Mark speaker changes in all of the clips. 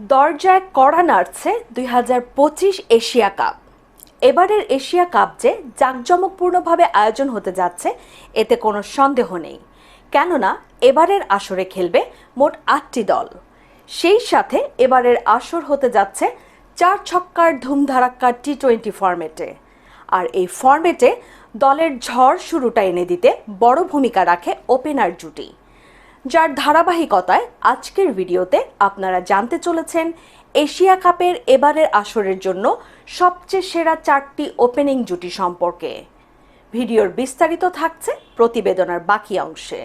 Speaker 1: দরজায় কড়া নাড়ছে দুই হাজার পঁচিশ এশিয়া কাপ। এবারের এশিয়া কাপ যে জাঁকজমকপূর্ণভাবে আয়োজন হতে যাচ্ছে, এতে কোনো সন্দেহ নেই। কেননা, এবারের আসরে খেলবে মোট আটটি দল। সেই সাথে এবারের আসর হতে যাচ্ছে চার ছক্কার ধুমধারাক্কার টি টোয়েন্টি ফরম্যাটে। আর এই ফরম্যাটে দলের ঝড় শুরুটা এনে দিতে বড় ভূমিকা রাখে ওপেনার জুটি। যার ধারাবাহিকতায় আজকের ভিডিওতে আপনারা জানতে চলেছেন এশিয়া কাপের এবারের আসরের জন্য সবচেয়ে সেরা চারটি ওপেনিং জুটি সম্পর্কে। ভিডিওর বিস্তারিত থাকছে প্রতিবেদনার বাকি অংশে।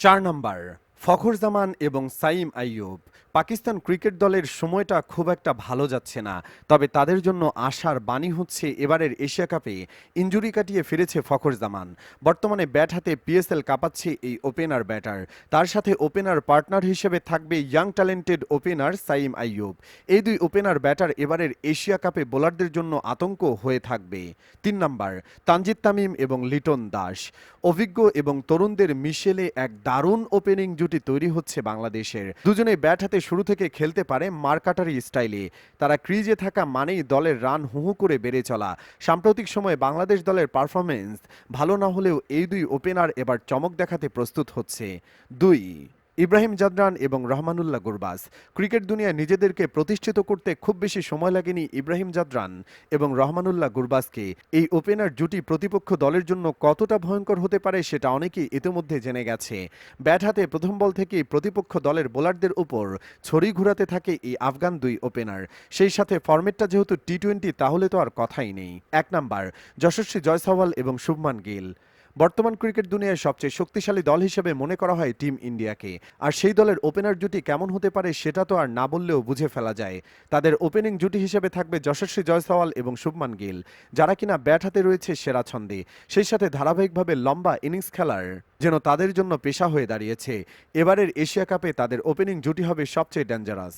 Speaker 2: চার নম্বর ফখর জামান এবং সাইম আইয়ুব। পাকিস্তান ক্রিকেট দলের সময়টা খুব একটা ভালো যাচ্ছে না, তবে তাদের জন্য আশার বাণী হচ্ছে এবারের এশিয়া কাপে ইঞ্জুরি কাটিয়ে ফিরেছে ফখর জামান বর্তমানে ব্যাট হাতে পিএসএল কাঁপাচ্ছে এই ওপেনার ব্যাটার। তার সাথে ওপেনার পার্টনার হিসেবে থাকবে young talented opener Saim Ayub. এই দুই ওপেনার ব্যাটার এবারের এশিয়া কাপে বোলারদের জন্য আতঙ্ক হয়ে থাকবে। তিন নম্বর, তানজিদ তামিম এবং লিটন দাস। অভিজ্ঞ এবং তরুণদের মিশেলে এক দারুণ ওপেনিং জুটি তৈরি হচ্ছে বাংলাদেশের। দুজনেই ব্যাট হাতে শুরু থেকে খেলতে পারে মার্কাটারি স্টাইলে। তারা ক্রিজে থাকা মানেই দলের রান হুহু করে বেড়ে চলা। সাম্প্রতিক সময়ে বাংলাদেশ দলের পারফরমেন্স ভালো না হলেও এই দুই ওপেনার এবার চমক দেখাতে প্রস্তুত হচ্ছে। দুই ইব্রাহিম জাদরান এবং রহমানুল্লাহ গুরবাজ। ক্রিকেট দুনিয়ায় নিজেদেরকে প্রতিষ্ঠিত করতে খুব বেশি সময় লাগেনি ইব্রাহিম জাদরান এবং রহমানুল্লাহ গুরবাজকে। এই ওপেনার জুটি প্রতিপক্ষ দলের জন্য কতটা ভয়ঙ্কর হতে পারে সেটা অনেকেই ইতিমধ্যে জেনে গেছে। ব্যাট হাতে প্রথম বল থেকেই প্রতিপক্ষ দলের বোলারদের উপর ছড়ি ঘুরাতে থাকে এই আফগান দুই ওপেনার। সেই সাথে ফরম্যাটটা যেহেতু টি টোয়েন্টি, তাহলে তো আর কথাই নেই। এক নাম্বার, যশস্বী জয়সওয়াল এবং শুভমান গিল। বর্তমান ক্রিকেট দুনিয়ার সবচেয়ে শক্তিশালী দল হিসেবে মনে করা হয় টিম ইন্ডিয়াকে। আর সেই দলের ওপেনার জুটি কেমন হতে পারে সেটা তো আর না বললেও বুঝে ফেলা যায়। তাদের ওপেনিং জুটি হিসেবে থাকবে যশস্বী জয়সওয়াল এবং শুভমান গিল। যারা কিনা ব্যাট হাতে রয়েছে সেরা ছন্দে। সেই সাথে ধারাবাহিকভাবে লম্বা ইনিংস খেলার যেন তাদের জন্য পেশা হয়ে দাঁড়িয়েছে। এবারের এশিয়া কাপে তাদের ওপেনিং জুটি হবে সবচেয়ে ডেঞ্জারাস।